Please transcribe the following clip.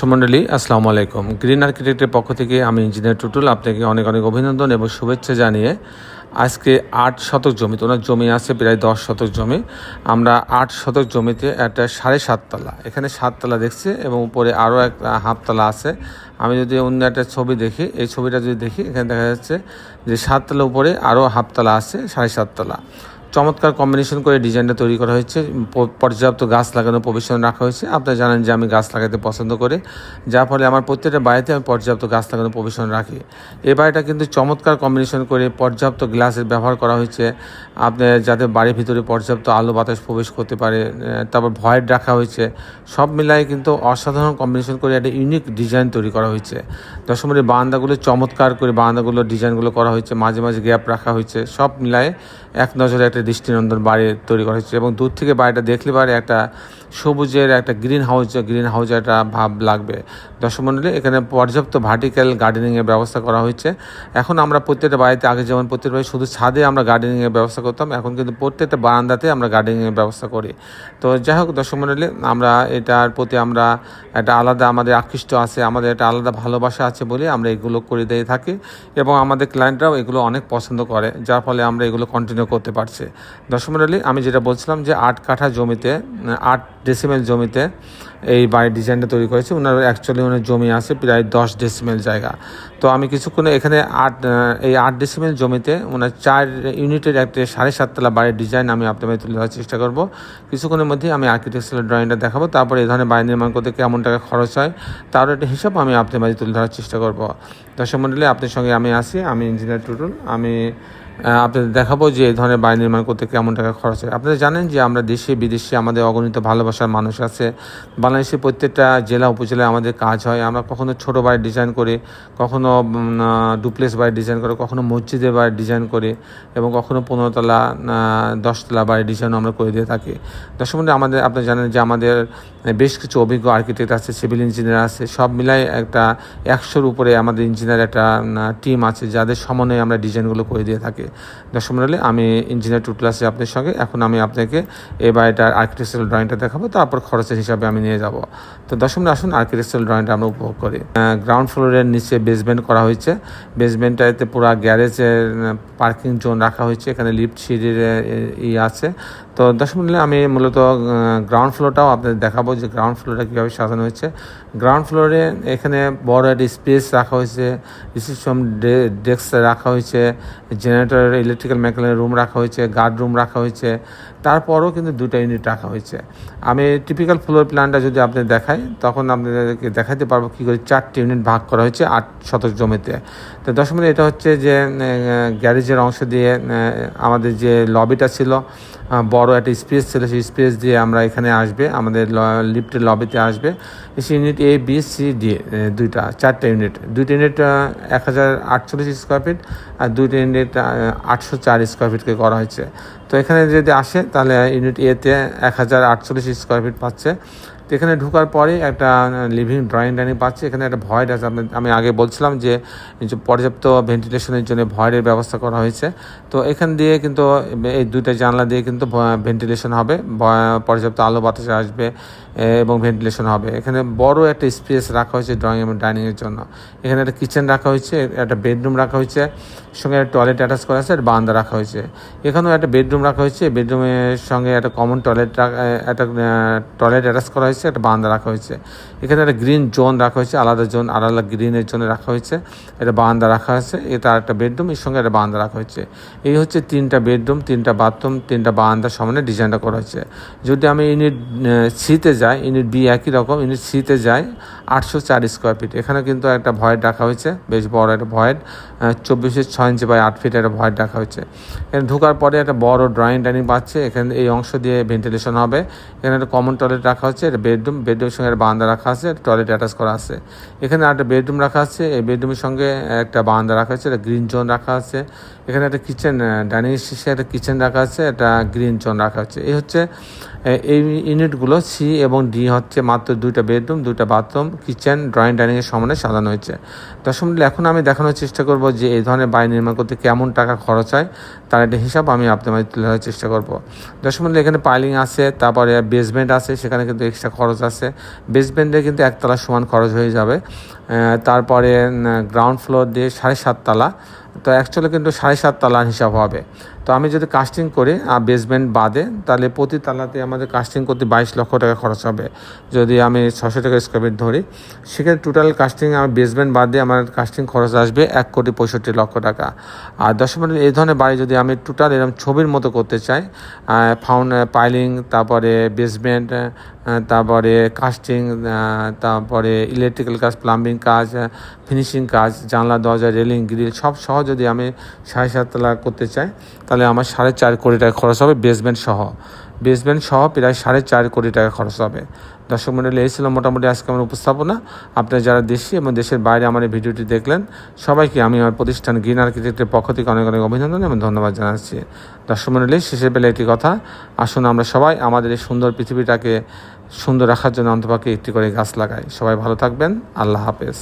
সুমন্ডলী আসসালামু আলাইকুম। গ্রিন আর্কিটেক্টের পক্ষ থেকে আমি ইঞ্জিনিয়ার টুটুল আপনাকে অনেক অনেক অভিনন্দন এবং শুভেচ্ছা জানিয়ে আজকে আট শতক জমিতে ওনার জমি আছে প্রায় দশ শতক জমি। আমরা আট শতক জমিতে একটা সাড়ে সাততলা এখানে সাততলা দেখছি এবং উপরে আরও একটা হাফতলা আছে। আমি যদি অন্য একটা ছবি দেখি, এই ছবিটা যদি দেখি, এখানে দেখা যাচ্ছে যে সাততলা উপরে আরও হাফতলা আছে, সাড়ে সাততলা চমৎকার কম্বিনেশন করে ডিজাইনটা তৈরি করা হয়েছে। পর্যাপ্ত গাছ লাগানোর প্রবেশন রাখা হয়েছে। আপনারা জানেন যে আমি গাছ লাগাতে পছন্দ করে। যার ফলে আমার প্রত্যেকটা বাড়িতে আমি পর্যাপ্ত গাছ লাগানোর প্রবেশন রাখি। এই বাড়িটা কিন্তু চমৎকার কম্বিনেশন করে পর্যাপ্ত গ্লাসের ব্যবহার করা হয়েছে। আপনার যাতে বাড়ির ভিতরে পর্যাপ্ত আলো বাতাস প্রবেশ করতে পারে তারপর ভয়েড রাখা হয়েছে। সব মিলাই কিন্তু অসাধারণ কম্বিনেশন করে একটা ইউনিক ডিজাইন তৈরি করা হয়েছে। দশমীর বারান্দাগুলো চমৎকার করে বারান্দাগুলো ডিজাইনগুলো করা হয়েছে। মাঝে মাঝে গ্যাপ রাখা হয়েছে। সব মিলায়ে এক নজরে একটা দৃষ্টিনন্দন বাড়ি তৈরি করা হয়েছে এবং দূর থেকে বাড়িটা দেখলে পারে একটা সবুজের একটা গ্রিন হাউস গ্রিন হাউস একটা ভাব লাগবে। দশমণ্ডলে এখানে পর্যাপ্ত ভার্টিক্যাল গার্ডেনিংয়ের ব্যবস্থা করা হয়েছে। এখন আমরা প্রত্যেকটা বাড়িতে, আগে যেমন প্রত্যেকটা বাড়ি শুধু ছাদে আমরা গার্ডেনিংয়ের ব্যবস্থা করতাম, এখন কিন্তু প্রত্যেকটা বারান্দাতে আমরা গার্ডেনিংয়ের ব্যবস্থা করি। তো যাই হোক দশমণ্ডলে আমরা এটার প্রতি আমরা একটা আলাদা আমাদের আকৃষ্ট আছে, আমাদের একটা আলাদা ভালোবাসা আছে বলে আমরা এগুলো করে দিয়ে থাকি এবং আমাদের ক্লায়েন্টরাও এগুলো অনেক পছন্দ করে, যার ফলে আমরা এগুলো কন্টিনিউ করতে পারছি। দশমণ্ডলী আমি যেটা বলছিলাম যে আট কাঠা জমিতে, আট ডেসিমেল জমিতে এই বাড়ির ডিজাইনটা তৈরি করেছে। ওনার অ্যাকচুয়ালি ওনার জমি আছে প্রায় দশ ডেসিমেল জায়গা। তো আমি কিছুক্ষণে এখানে আট এই আট ডেসিমেল জমিতে ওনার চার ইউনিটের একটা সাড়ে সাততলা বাড়ির ডিজাইন আমি আপনাদের তুলে ধরার চেষ্টা করব। কিছুক্ষণের মধ্যে আমি আর্কিটেকচারাল ড্রয়িংটা দেখাবো। তারপরে এই ধরনের বাড়ি নির্মাণ করতে কেমন টাকা খরচ হয় তারও একটা হিসাব আমি আপনাদের মাঝে তুলে ধরার চেষ্টা করব। দর্শক মন্ডলী, আপনার সঙ্গে আমি আসি আমি ইঞ্জিনিয়ার টুটুল। আমি আপনাদের দেখাবো যে এই ধরনের বাড়ি নির্মাণ করতে কেমন টাকা খরচ হয়। আপনারা জানেন যে আমরা দেশে বিদেশে আমাদের অগণিত ভালোবাসার মানুষ আছে। বাংলাদেশের প্রত্যেকটা জেলা উপজেলায় আমাদের কাজ হয়। আমরা কখনো ছোট বাড়ি ডিজাইন করে কখনো ডুপ্লেক্স বাড়ি ডিজাইন করে কখনো মসজিদের বাড়ি ডিজাইন করে এবং কখনো পনেরোতলা দশতলা বাড়ি ডিজাইন আমরা করে দিয়ে থাকি। বন্ধু, আমাদের আপনি জানেন যে আমাদের বেশ কিছু অভিজ্ঞ আর্কিটেক্ট আছে সিভিল ইঞ্জিনিয়ার আছে। সব মিলাই একটা একশোর উপরে আমাদের ইঞ্জিনিয়ার একটা টিম আছে যাদের সমন্বয়ে আমরা ডিজাইনগুলো করে দিয়ে থাকি। দর্শক মন্ডলী আমি ইঞ্জিনিয়ার টু ক্লাসে আপনার সঙ্গে। এখন আমি আপনাকে এই বাড়িটার আর্কিটেকচারাল ড্রয়িংটা দেখাবো, তারপর খরচের হিসাবে আমি নিয়ে যাব। তো দর্শক আসুন আর্কিটেকচারাল ড্রয়িংটা আমরা উপভোগ করি। গ্রাউন্ড ফ্লোরের নিচে বেসমেন্ট করা হয়েছে। বেসমেন্টটাতে পুরো গ্যারেজের পার্কিং জোন রাখা হয়েছে। এখানে লিফট সিঁড়ির ই আছে। তো মন্ডলী, আমি মূলত গ্রাউন্ড ফ্লোরটাও আপনাদের দেখাবো যে গ্রাউন্ড ফ্লোরটা কীভাবে সাজানো হয়েছে। গ্রাউন্ড ফ্লোরে এখানে বড় একটা স্পেস রাখা হয়েছে রিসেপশন ডেস্ক রাখা হয়েছে জেনারেটর ইলেকট্রিক্যাল মেকানিক্যাল রুম রাখা হয়েছে গার্ড রুম রাখা হয়েছে তারপরও কিন্তু দুটো ইউনিট রাখা হয়েছে। আমি টিপিক্যাল ফ্লোর প্ল্যানটা যদি আপনি দেখাই তখন আপনাদেরকে দেখাতে পারব কী করে চারটি ইউনিট ভাগ করা হয়েছে আট শতক জমিতে। তো দশ মিনিট এটা হচ্ছে যে গ্যারেজের অংশ দিয়ে আমাদের যে লবিটা ছিল আহ, বড় একটা স্পেস ছিল, সেই স্পেস দিয়ে আমরা এখানে আসবে, আমাদের লিফটের লবিতে আসবে। সেই unit A B C D দুইটা, চারটা ইউনিট দুইটা ইউনিট এক হাজার আটচল্লিশ স্কোয়ার ফিট আর দুইটা ইউনিট আটশো চার স্কোয়ার ফিটকে করা হয়েছে। তো এখানে যদি আসে, তাহলে ইউনিট এতে এক হাজার আটচল্লিশ স্কোয়ার ফিট পাচ্ছে। তো এখানে ঢোকার পরে একটা লিভিং ড্রয়িং ডাইনিং পাচ্ছি। এখানে একটা ভয়েড আছে। আমি আগে বলছিলাম যে পর্যাপ্ত ভেন্টিলেশনের জন্য ভয়েডের ব্যবস্থা করা হয়েছে। তো এখান দিয়ে কিন্তু, এই দুইটা জানলা দিয়ে কিন্তু ভেন্টিলেশন হবে। পর্যাপ্ত আলো বাতাস আসবে এবং ভেন্টিলেশন হবে। এখানে বড় একটা স্পেস রাখা হয়েছে ড্রয়িং এবং ডাইনিংয়ের জন্য। এখানে একটা কিচেন রাখা হয়েছে, একটা বেডরুম রাখা হয়েছে, সঙ্গে একটা টয়লেট অ্যাটাচ করা আছে আর বারান্দা রাখা হয়েছে। এখানেও একটা বেডরুম রাখা হয়েছে। বেডরুমের সঙ্গে একটা কমন টয়লেট একটা টয়লেট অ্যাটাচ করা হয়েছে। একটা বারান্দা রাখা হয়েছে। এখানে একটা গ্রিন জোন রাখা হয়েছে, আলাদা জোন আলাদা গ্রিনের জন্য রাখা হয়েছে। এটা বারান্দা রাখা হয়েছে এটা একটা বেডরুম এর সঙ্গে একটা বারান্দা রাখা হয়েছে। এই হচ্ছে তিনটা বেডরুম তিনটা বাথরুম তিনটা বারান্দার সমানে ডিজাইনটা করা হয়েছে। যদি আমি ইউনিট সিতে যাই ইউনিট বি একই রকম ইউনিট সিতে যাই, আটশো চার স্কোয়ার ফিট এখানে কিন্তু একটা ভয়েড রাখা হয়েছে, বেশ বড় একটা ভয়েড চব্বিশের ছয় ইঞ্চি বাই আট ফিট একটা ভয়েড রাখা হয়েছে। এখানে ঢোকার পরে একটা বড় ড্রয়িং ডাইনিং পাচ্ছে। এখানে এই অংশ দিয়ে ভেন্টিলেশন হবে। এখানে একটা কমন টয়লেট রাখা হচ্ছে এটা বেডরুম বেডরুমের সঙ্গে একটা বারান্দা রাখা আছে টয়লেট অ্যাটাচ করা আছে। এখানে একটা বেডরুম রাখা আছে এই বেডরুমের সঙ্গে একটা বারান্দা রাখা আছে একটা গ্রিন জোন রাখা আছে। এখানে একটা কিচেন ডাইনিং শেষে একটা কিচেন রাখা আছে একটা গ্রিন জোন রাখা আছে। এই হচ্ছে এই ইউনিটগুলো সি এবং ডি হচ্ছে মাত্র দুইটা বেডরুম দুইটা বাথরুম কিচেন ড্রয়িং ডাইনিংয়ের সমানে সাজানো হয়েছে। মন্ডলী, এখন আমি দেখানোর চেষ্টা করব যে এই ধরনের বাড়ি নির্মাণ করতে কেমন টাকা খরচ হয় তার একটা হিসাব আমি আপনার তুলে ধরার চেষ্টা করব। মন্ডলী, এখানে পাইলিং আছে তারপরে বেসমেন্ট আছে সেখানে কিন্তু এক্সট্রা খরচ আছে। বেসমেন্টে কিন্তু একতলা সমান খরচ হয়ে যাবে। তারপরে গ্রাউন্ড ফ্লোর দিয়ে সাড়ে সাততলা। তো অ্যাকচুয়ালি কিন্তু সাড়ে সাততলার হিসাব হবে। তো আমি যদি কাস্টিং করি বেসমেন্ট বাদে, তাহলে প্রতি তালাতে আমাদের কাস্টিং করতে বাইশ লক্ষ টাকা খরচ হবে। যদি আমি ছশো টাকা স্কোয়ার ফিট ধরি, সেক্ষেত্রে টোটাল কাস্টিং আমার বেসমেন্ট বাদ আমার কাস্টিং খরচ আসবে এক কোটি পঁয়ষট্টি লক্ষ টাকা। আর দশ মিনিট এই ধরনের বাড়ি যদি আমি টোটাল এরকম ছবির মতো করতে চাই ফাউন্ড পাইলিং তারপরে বেসমেন্ট তারপরে কাস্টিং তারপরে ইলেকট্রিক্যাল কাজ প্লাম্বিং কাজ ফিনিশিং কাজ, জানলা, দরজা রেলিং গ্রিল সব সহ যদি আমি সাড়ে সাততলা করতে চাই তাহলে আমার সাড়ে চার কোটি টাকা খরচ হবে বেসমেন্ট সহ। বেসমেন্ট সহ প্রায় সাড়ে চার কোটি টাকা খরচ হবে। দর্শক মন্ডলী, এই ছিল মোটামুটি আজকে আমার উপস্থাপনা। আপনারা যারা দেশি এবং দেশের বাইরে আমার এই ভিডিওটি দেখলেন, সবাইকে আমি আমার প্রতিষ্ঠান গ্রিন আর্কিটেক্টের পক্ষ থেকে অনেক অনেক অভিনন্দন এবং ধন্যবাদ জানাচ্ছি। দর্শক মন্ডলী শেষের বেলা একটি কথা, আসুন আমরা সবাই আমাদের এই সুন্দর পৃথিবীটাকে সুন্দর রাখার জন্য অন্তপাকে একটি করে গাছ লাগাই। সবাই ভালো থাকবেন, আল্লাহ হাফেজ।